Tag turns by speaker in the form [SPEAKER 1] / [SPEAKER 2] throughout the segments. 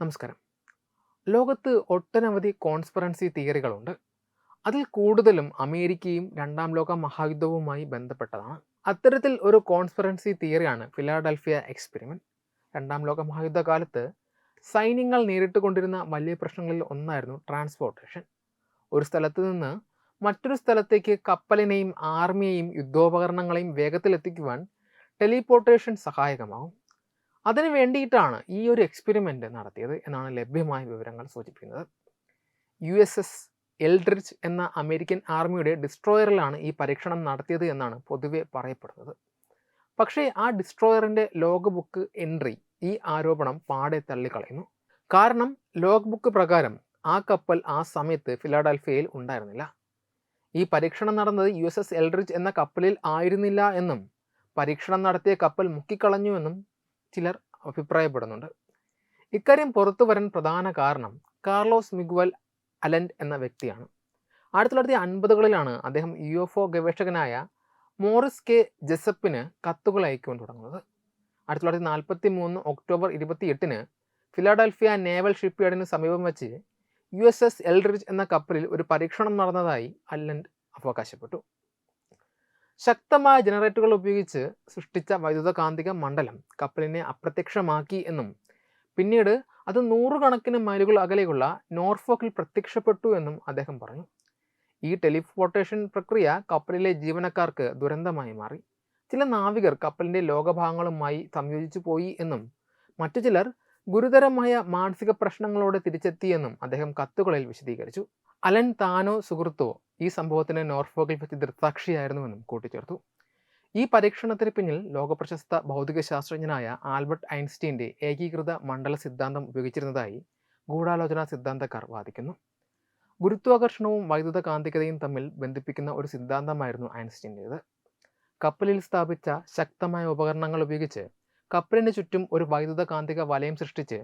[SPEAKER 1] നമസ്കാരം. ലോകത്ത് ഒട്ടനവധി കോൺസ്പിറൻസി തിയറികളുണ്ട്. അതിൽ കൂടുതലും അമേരിക്കയും രണ്ടാം ലോക മഹായുദ്ധവുമായി ബന്ധപ്പെട്ടതാണ്. അത്തരത്തിൽ ഒരു കോൺസ്പിറൻസി തിയറിയാണ് ഫിലാഡൽഫിയ എക്സ്പെരിമെന്റ് രണ്ടാം ലോക മഹായുദ്ധകാലത്ത് സൈന്യങ്ങൾ നേരിട്ട് കൊണ്ടിരുന്ന വലിയ പ്രശ്നങ്ങളിൽ ഒന്നായിരുന്നു ട്രാൻസ്പോർട്ടേഷൻ. ഒരു സ്ഥലത്ത് നിന്ന് മറ്റൊരു സ്ഥലത്തേക്ക് കപ്പലിനെയും ആർമിയെയും യുദ്ധോപകരണങ്ങളെയും വേഗത്തിലെത്തിക്കുവാൻ ടെലിപോർട്ടേഷൻ സഹായകമാകും. അതിനു വേണ്ടിയിട്ടാണ് ഈ ഒരു എക്സ്പെരിമെന്റ് നടത്തിയത് എന്നാണ് ലഭ്യമായ വിവരങ്ങൾ സൂചിപ്പിക്കുന്നത്. യു എസ് എസ് എൽഡ്രിച്ച് എന്ന അമേരിക്കൻ ആർമിയുടെ ഡിസ്ട്രോയറിലാണ് ഈ പരീക്ഷണം നടത്തിയത് എന്നാണ് പൊതുവെ പറയപ്പെടുന്നത്. പക്ഷേ ആ ഡിസ്ട്രോയറിന്റെ ലോഗ് ബുക്ക് എൻട്രി ഈ ആരോപണം പാടെ തള്ളിക്കളയുന്നു. കാരണം ലോഗ് ബുക്ക് പ്രകാരം ആ കപ്പൽ ആ സമയത്ത് ഫിലാഡൽഫിയയിൽ ഉണ്ടായിരുന്നില്ല. ഈ പരീക്ഷണം നടന്നത് യു എസ് എസ് എൽഡ്രിച്ച് എന്ന കപ്പലിൽ ആയിരുന്നില്ല എന്നും പരീക്ഷണം നടത്തിയ കപ്പൽ മുക്കിക്കളഞ്ഞുവെന്നും ചിലർ അഭിപ്രായപ്പെടുന്നുണ്ട്. ഇക്കാര്യം പുറത്തു വരാൻ പ്രധാന കാരണം കാർലോസ് മിഗ്വൽ അലൻഡ് എന്ന വ്യക്തിയാണ്. ആയിരത്തി തൊള്ളായിരത്തി അൻപതുകളിലാണ് അദ്ദേഹം യു എഫ് ഒ ഗവേഷകനായ മോറിസ് കെ. ജെസപ്പിന് കത്തുകൾ അയക്കുവാൻ തുടങ്ങുന്നത്. ആയിരത്തി തൊള്ളായിരത്തി നാൽപ്പത്തി മൂന്ന് ഒക്ടോബർ ഇരുപത്തി എട്ടിന് ഫിലാഡൽഫിയ നേവൽ ഷിപ്പ്യാർഡിന് സമീപം വെച്ച് യു എസ് എസ് എൽഡ്രിച്ച് എന്ന കപ്പലിൽ ഒരു പരീക്ഷണം നടന്നതായി അല്ലൻഡ് അവകാശപ്പെട്ടു. ശക്തമായ ജനറേറ്ററുകൾ ഉപയോഗിച്ച് സൃഷ്ടിച്ച വൈദ്യുതകാന്തിക മണ്ഡലം കപ്പലിനെ അപ്രത്യക്ഷമാക്കി എന്നും പിന്നീട് അത് നൂറുകണക്കിന് മൈലുകൾ അകലെയുള്ള നോർഫോക്കിൽ പ്രത്യക്ഷപ്പെട്ടു എന്നും അദ്ദേഹം പറഞ്ഞു. ഈ ടെലിപോർട്ടേഷൻ പ്രക്രിയ കപ്പലിലെ ജീവനക്കാർക്ക് ദുരന്തമായി മാറി. ചില നാവികർ കപ്പലിന്റെ ലോകഭാഗങ്ങളുമായി സംയോജിച്ചു പോയി എന്നും മറ്റു ചിലർ ഗുരുതരമായ മാനസിക പ്രശ്നങ്ങളോടെ തിരിച്ചെത്തിയെന്നും അദ്ദേഹം കത്തുകളിൽ വിശദീകരിച്ചു. അലൻ താനോ സുഹൃത്തോ ഈ സംഭവത്തിന് നോർഫോക്കിൽ വെച്ച് ദൃക്സാക്ഷിയായിരുന്നുവെന്നും കൂട്ടിച്ചേർത്തു. ഈ പരീക്ഷണത്തിന് പിന്നിൽ ലോകപ്രശസ്ത ഭൗതിക ശാസ്ത്രജ്ഞനായ ആൽബർട്ട് ഐൻസ്റ്റീന്റെ ഏകീകൃത മണ്ഡല സിദ്ധാന്തം ഉപയോഗിച്ചിരുന്നതായി ഗൂഢാലോചന സിദ്ധാന്തക്കാർ വാദിക്കുന്നു. ഗുരുത്വാകർഷണവും വൈദ്യുത കാന്തികതയും തമ്മിൽ ബന്ധിപ്പിക്കുന്ന ഒരു സിദ്ധാന്തമായിരുന്നു ഐൻസ്റ്റീന്റേത്. കപ്പലിൽ സ്ഥാപിച്ച ശക്തമായ ഉപകരണങ്ങൾ ഉപയോഗിച്ച് കപ്പലിന് ചുറ്റും ഒരു വൈദ്യുത കാന്തിക വലയം സൃഷ്ടിച്ച്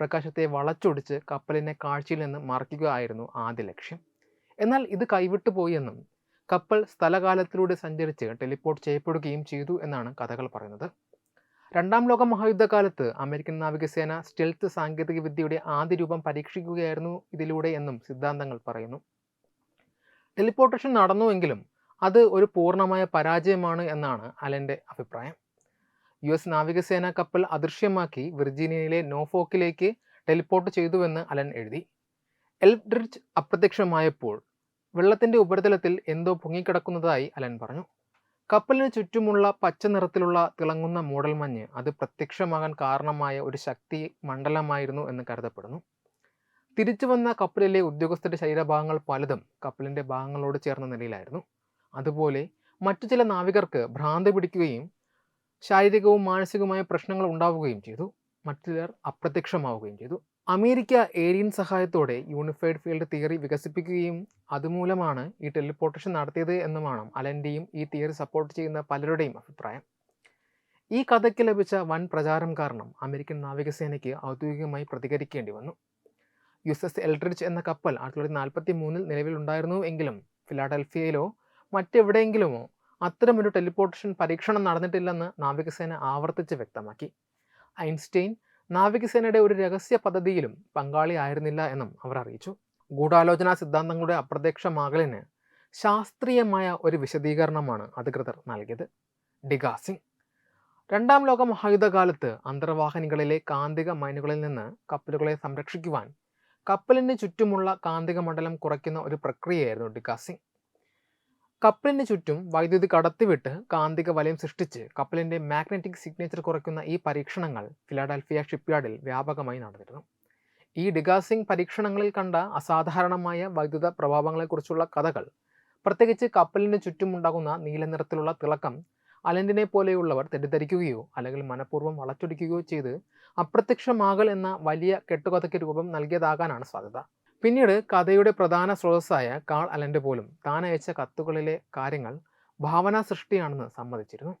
[SPEAKER 1] പ്രകാശത്തെ വളച്ചൊടിച്ച് കപ്പലിനെ കാഴ്ചയിൽ നിന്ന് മറയ്ക്കുക ആയിരുന്നു ആദ്യ ലക്ഷ്യം. എന്നാൽ ഇത് കൈവിട്ടു പോയെന്നും കപ്പൽ സ്ഥലകാലത്തിലൂടെ സഞ്ചരിച്ച് ടെലിപ്പോർട്ട് ചെയ്യപ്പെടുകയും ചെയ്തു എന്നാണ് കഥകൾ പറയുന്നത്. രണ്ടാം ലോക മഹായുദ്ധകാലത്ത് അമേരിക്കൻ നാവികസേന സ്റ്റെൽത്ത് സാങ്കേതികവിദ്യയുടെ ആദ്യ രൂപം പരീക്ഷിക്കുകയായിരുന്നു ഇതിലൂടെ എന്നും സിദ്ധാന്തങ്ങൾ പറയുന്നു. ടെലിപ്പോർട്ടേഷൻ നടന്നുവെങ്കിലും അത് ഒരു പൂർണമായ പരാജയമാണ് എന്നാണ് അലന്റെ അഭിപ്രായം. യു എസ് നാവികസേന കപ്പൽ അദൃശ്യമാക്കി വിർജീനിയയിലെ നോഫോക്കിലേക്ക് ടെലിപ്പോർട്ട് ചെയ്തുവെന്ന് അലൻ എഴുതി. എൽഡ്രിഡ്ജ് അപ്രത്യക്ഷമായപ്പോൾ വെള്ളത്തിന്റെ ഉപരിതലത്തിൽ എന്തോ പൊങ്ങിക്കിടക്കുന്നതായി അലൻ പറഞ്ഞു. കപ്പലിന് ചുറ്റുമുള്ള പച്ച നിറത്തിലുള്ള തിളങ്ങുന്ന മൂടൽമഞ്ഞ് അത് പ്രത്യക്ഷമാകാൻ കാരണമായ ഒരു ശക്തി മണ്ഡലമായിരുന്നു എന്ന് കരുതപ്പെടുന്നു. തിരിച്ചു വന്ന കപ്പലിലെ ഉദ്യോഗസ്ഥരുടെ ശരീരഭാഗങ്ങൾ പലതും കപ്പലിന്റെ ഭാഗങ്ങളോട് ചേർന്ന നിലയിലായിരുന്നു. അതുപോലെ മറ്റു ചില നാവികർക്ക് ഭ്രാന്ത് പിടിക്കുകയും ശാരീരികവും മാനസികവുമായ പ്രശ്നങ്ങൾ ഉണ്ടാവുകയും ചെയ്തു. മറ്റു ചിലർ അപ്രത്യക്ഷമാവുകയും ചെയ്തു. അമേരിക്ക ഏരിയൻ സഹായത്തോടെ യൂണിഫൈഡ് ഫീൽഡ് തിയറി വികസിപ്പിക്കുകയും അതുമൂലമാണ് ഈ ടെലിപ്പോർട്ടേഷൻ നടത്തിയത് എന്നുമാണ് അലന്റെയും ഈ തിയറി സപ്പോർട്ട് ചെയ്യുന്ന പലരുടെയും അഭിപ്രായം. ഈ കഥയ്ക്ക് ലഭിച്ച വൻ പ്രചാരം കാരണം അമേരിക്കൻ നാവികസേനയ്ക്ക് ഔദ്യോഗികമായി പ്രതികരിക്കേണ്ടി വന്നു. യു എസ് എൽഡ്രിച്ച് എന്ന കപ്പൽ ആയിരത്തി തൊള്ളായിരത്തി നാൽപ്പത്തി മൂന്നിൽ നിലവിലുണ്ടായിരുന്നു എങ്കിലും ഫിലാഡൽഫിയയിലോ മറ്റെവിടെയെങ്കിലുമോ അത്തരമൊരു ടെലിപ്പോർട്ടേഷൻ പരീക്ഷണം നടന്നിട്ടില്ലെന്ന് നാവികസേന ആവർത്തിച്ച് വ്യക്തമാക്കി. ഐൻസ്റ്റൈൻ നാവികസേനയുടെ ഒരു രഹസ്യ പദ്ധതിയിലും പങ്കാളിയായിരുന്നില്ല എന്നും അവർ അറിയിച്ചു. ഗൂഢാലോചനാ സിദ്ധാന്തങ്ങളുടെ അപ്രത്യക്ഷമാകലിന് ശാസ്ത്രീയമായ ഒരു വിശദീകരണമാണ് അധികൃതർ നൽകിയത്. ഡിഗാസിംഗ് രണ്ടാം ലോക മഹായുദ്ധകാലത്ത് അന്തർവാഹിനികളിലെ കാന്തിക മൈനുകളിൽ നിന്ന് കപ്പലുകളെ സംരക്ഷിക്കുവാൻ കപ്പലിന് ചുറ്റുമുള്ള കാന്തിക മണ്ഡലം കുറയ്ക്കുന്ന ഒരു പ്രക്രിയയായിരുന്നു ഡിഗാസിംഗ് കപ്പലിന് ചുറ്റും വൈദ്യുതി കടത്തിവിട്ട് കാന്തിക വലയം സൃഷ്ടിച്ച് കപ്പലിന്റെ മാഗ്നറ്റിക് സിഗ്നേച്ചർ കുറയ്ക്കുന്ന ഈ പരീക്ഷണങ്ങൾ ഫിലാഡൽഫിയ ഷിപ്പ്യാർഡിൽ വ്യാപകമായി നടന്നിരുന്നു. ഈ ഡിഗാസിംഗ് പരീക്ഷണങ്ങളിൽ കണ്ട അസാധാരണമായ വൈദ്യുത പ്രഭാവങ്ങളെക്കുറിച്ചുള്ള കഥകൾ പ്രത്യേകിച്ച് കപ്പലിന് ചുറ്റുമുണ്ടാകുന്ന നീല നിറത്തിലുള്ള തിളക്കം അലൻഡിനെ പോലെയുള്ളവർ തെറ്റിദ്ധരിക്കുകയോ അല്ലെങ്കിൽ മനഃപൂർവം വളച്ചൊടിക്കുകയോ ചെയ്ത് അപ്രത്യക്ഷമാകൽ എന്ന വലിയ കെട്ടുകഥയ്ക്ക് രൂപം നൽകിയതാകാനാണ് സാധ്യത. പിന്നീട് കഥയുടെ പ്രധാന സ്രോതസ്സായ കാൾ അലന്റെ പോലും താൻ അയച്ച കത്തുകളിലെ കാര്യങ്ങൾ ഭാവനാ സൃഷ്ടിയാണെന്ന് സമ്മതിച്ചിരുന്നു.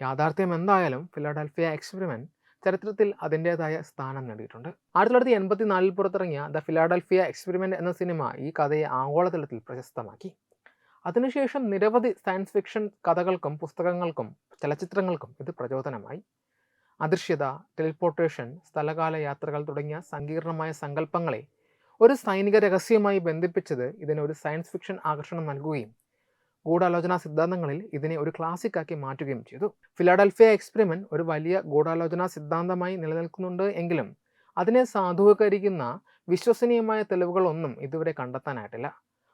[SPEAKER 1] യാഥാർത്ഥ്യം എന്തായാലും ഫിലാഡൽഫിയ എക്സ്പെരിമെന്റ് ചരിത്രത്തിൽ അതിന്റേതായ സ്ഥാനം നേടിയിട്ടുണ്ട്. ആയിരത്തി തൊള്ളായിരത്തി എൺപത്തി നാലിൽ പുറത്തിറങ്ങിയ ദ ഫിലാഡൽഫിയ എക്സ്പെരിമെന്റ് എന്ന സിനിമ ഈ കഥയെ ആഗോളതലത്തിൽ പ്രശസ്തമാക്കി. അതിനുശേഷം നിരവധി സയൻസ് ഫിക്ഷൻ കഥകൾക്കും പുസ്തകങ്ങൾക്കും ചലച്ചിത്രങ്ങൾക്കും ഇത് പ്രചോദനമായി. അദൃശ്യത ടെലിപ്പോർട്ടേഷൻ സ്ഥലകാല യാത്രകൾ തുടങ്ങിയ സങ്കീർണമായ സങ്കല്പങ്ങളെ ഒരു സൈനിക രഹസ്യവുമായി ബന്ധിപ്പിച്ചത് ഇതിന് ഒരു സയൻസ് ഫിക്ഷൻ ആകർഷണം നൽകുകയും ഗൂഢാലോചനാ സിദ്ധാന്തങ്ങളിൽ ഇതിനെ ഒരു ക്ലാസിക്കാക്കി മാറ്റുകയും ചെയ്തു. ഫിലാഡൽഫിയ എക്സ്പെരിമെന്റ് ഒരു വലിയ ഗൂഢാലോചനാ സിദ്ധാന്തമായി നിലനിൽക്കുന്നുണ്ട് എങ്കിലും അതിനെ സാധൂകരിക്കുന്ന വിശ്വസനീയമായ തെളിവുകളൊന്നും ഇതുവരെ കണ്ടെത്താനായിട്ടില്ല.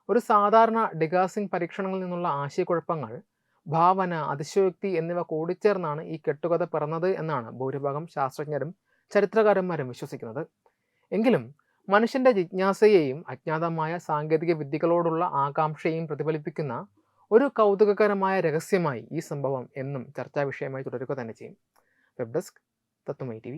[SPEAKER 1] ഒരു സാധാരണ ഡിഗാസിംഗ് പരീക്ഷണങ്ങളിൽ നിന്നുള്ള ആശയക്കുഴപ്പങ്ങൾ ഭാവന അതിശയോക്തി എന്നിവ കൂടിച്ചേർന്നാണ് ഈ കെട്ടുകഥ പിറന്നത് എന്നാണ് ഭൂരിഭാഗം ശാസ്ത്രജ്ഞരും ചരിത്രകാരന്മാരും വിശ്വസിക്കുന്നത്. എങ്കിലും മനുഷ്യന്റെ ജിജ്ഞാസയെയും അജ്ഞാതമായ സാങ്കേതിക വിദ്യകളോടുള്ള ആകാംക്ഷയെയും പ്രതിഫലിപ്പിക്കുന്ന ഒരു കൗതുകകരമായ രഹസ്യമായി ഈ സംഭവം എന്നും ചർച്ചാ വിഷയമായി തുടരുക തന്നെ ചെയ്യും. വെബ് ഡെസ്ക് തത്വമൈ ടി